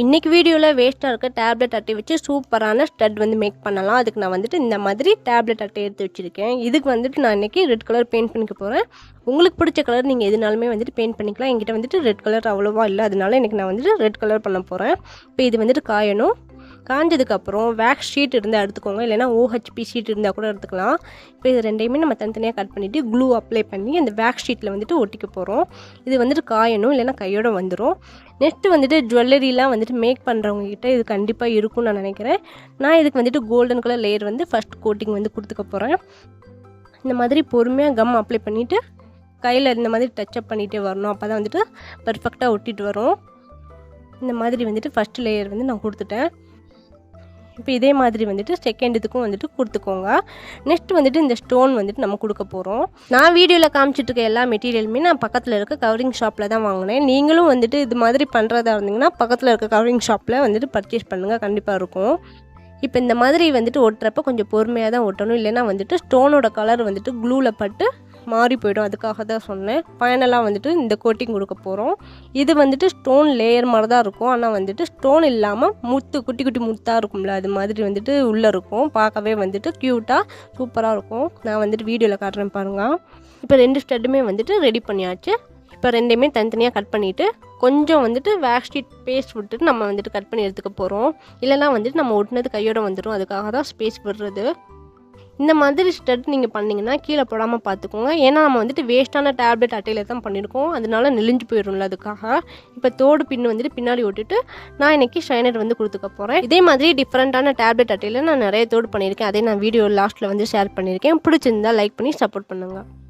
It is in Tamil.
இன்றைக்கி வீடியோவில் வேஸ்ட்டாக இருக்க டேப்லெட் அட்டை வச்சு சூப்பரான ஸ்டட் வந்து மேக் பண்ணலாம். அதுக்கு நான் வந்துட்டு இந்த மாதிரி டேப்லெட் அட்டை எடுத்து வச்சுருக்கேன். இதுக்கு வந்துட்டு நான் இன்றைக்கி ரெட் கலர் பெயிண்ட் பண்ணிக்க போகிறேன் உங்களுக்கு பிடிச்ச கலர் நீங்கள் எதுனாலுமே வந்துட்டு பெயிண்ட் பண்ணிக்கலாம். என்கிட்ட வந்துட்டு ரெட் கலர் அவ்வளோவா இல்லை. அதனால இன்றைக்கி நான் வந்துட்டு ரெட் கலர் பண்ண போகிறேன் இப்போ இது வந்துட்டு காயணும். காஞ்சதுக்கப்புறம் வேக்ஸ் ஷீட் இருந்தால் எடுத்துக்கோங்க. இல்லைனா ஓஹெச்பி ஷீட் இருந்தால் கூட எடுத்துக்கலாம். இப்போ இது ரெண்டையுமே நம்ம தனித்தனியாக கட் பண்ணிவிட்டு க்ளூ அப்ளை பண்ணி அந்த வேக்ஸ் ஷீட்டில் வந்துட்டு ஒட்டிக்க போகிறோம் இது வந்துட்டு காயணும் இல்லைனா கையோட வந்துடும் நெக்ஸ்ட்டு வந்துட்டு ஜுவல்லரிலாம் வந்துட்டு மேக் பண்ணுறவங்ககிட்ட இது கண்டிப்பாக இருக்கும்னு நான் நினைக்கிறேன். நான் இதுக்கு வந்துட்டு கோல்டன் கலர் லேயர் வந்து ஃபஸ்ட் கோட்டிங் வந்து கொடுத்துக்க போகிறேன் இந்த மாதிரி பொறுமையாக கம் அப்ளை பண்ணிவிட்டு கையில் இந்த மாதிரி டச்சப் பண்ணிகிட்டே வரணும். அப்போ தான் வந்துட்டு பர்ஃபெக்டாக ஒட்டிட்டு வரும். இந்த மாதிரி வந்துட்டு ஃபஸ்ட் லேயர் வந்து நான் கொடுத்துட்டேன். இப்போ இதே மாதிரி வந்துட்டு செகண்ட் இதுக்கும் வந்துட்டு கொடுத்துக்கோங்க. நெக்ஸ்ட் வந்துட்டு இந்த ஸ்டோன் வந்துட்டு நம்ம கொடுக்க போகிறோம் நான் வீடியோவில் காமிச்சிட்டு இருக்க எல்லா மெட்டீரியலுமே நான் பக்கத்தில் இருக்க கவரிங் ஷாப்பில் தான் வாங்கினேன். நீங்களும் வந்துட்டு இது மாதிரி பண்ணுறதா இருந்தீங்கன்னா பக்கத்தில் இருக்க கவரிங் ஷாப்பில் வந்துட்டு பர்ச்சேஸ் பண்ணுங்கள் கண்டிப்பாக இருக்கும். இப்போ இந்த மாதிரி வந்துட்டு ஒட்டுறப்ப கொஞ்சம் பொறுமையாக தான் ஒட்டணும். இல்லைன்னா வந்துட்டு ஸ்டோனோட கலர் வந்துட்டு க்ளூவில் பட்டு மாறி போயிடும். அதுக்காக தான் சொன்னேன். ஃபைனலாக வந்துட்டு இந்த கோட்டிங் கொடுக்க போகிறோம் இது வந்துட்டு ஸ்டோன் லேயர் மாதிரி தான் இருக்கும். ஆனால் வந்துட்டு ஸ்டோன் இல்லாமல் முத்து குட்டி குட்டி முத்தாக இருக்கும்ல அது மாதிரி வந்துட்டு உள்ளே இருக்கும். பார்க்கவே வந்துட்டு க்யூட்டாக சூப்பராக இருக்கும். நான் வந்துட்டு வீடியோவில் காட்டுறேன் பாருங்கள் இப்போ ரெண்டு ஸ்டட்டுமே வந்துட்டு ரெடி பண்ணியாச்சு. இப்போ ரெண்டையுமே தனித்தனியாக கட் பண்ணிவிட்டு கொஞ்சம் வந்துட்டு வேக்ஸ் பேஸ்ட் விட்டுட்டு நம்ம வந்துட்டு கட் பண்ணி எடுத்துக்க போகிறோம் இல்லைனா வந்துட்டு நம்ம ஒட்டினது கையோடு வந்துடும் அதுக்காக தான் ஸ்பேஸ் விடுறது. இந்த மாதிரி ஸ்டட் நீங்கள் பண்ணிங்கன்னா கீழே போடாமல் பார்த்துக்கோங்க ஏன்னா நம்ம வந்துட்டு வேஸ்ட்டான டேப்லெட் அட்டையில் தான் பண்ணியிருக்கோம் அதனால நெளிஞ்சு போயிடும்ல அதுக்காக. இப்போ தோடு பின் வந்துட்டு பின்னாடி விட்டுட்டு நான் இன்றைக்கி ஷைனர் வந்து கொடுத்துக்க போகிறேன் இதே மாதிரி டிஃப்ரெண்ட்டான டேப்லெட் அட்டையில் நான் நிறைய தோடு பண்ணியிருக்கேன். அதே நான் வீடியோ லாஸ்ட்டில் வந்து ஷேர் பண்ணியிருக்கேன். பிடிச்சிருந்தா லைக் பண்ணி சப்போர்ட் பண்ணுங்கள்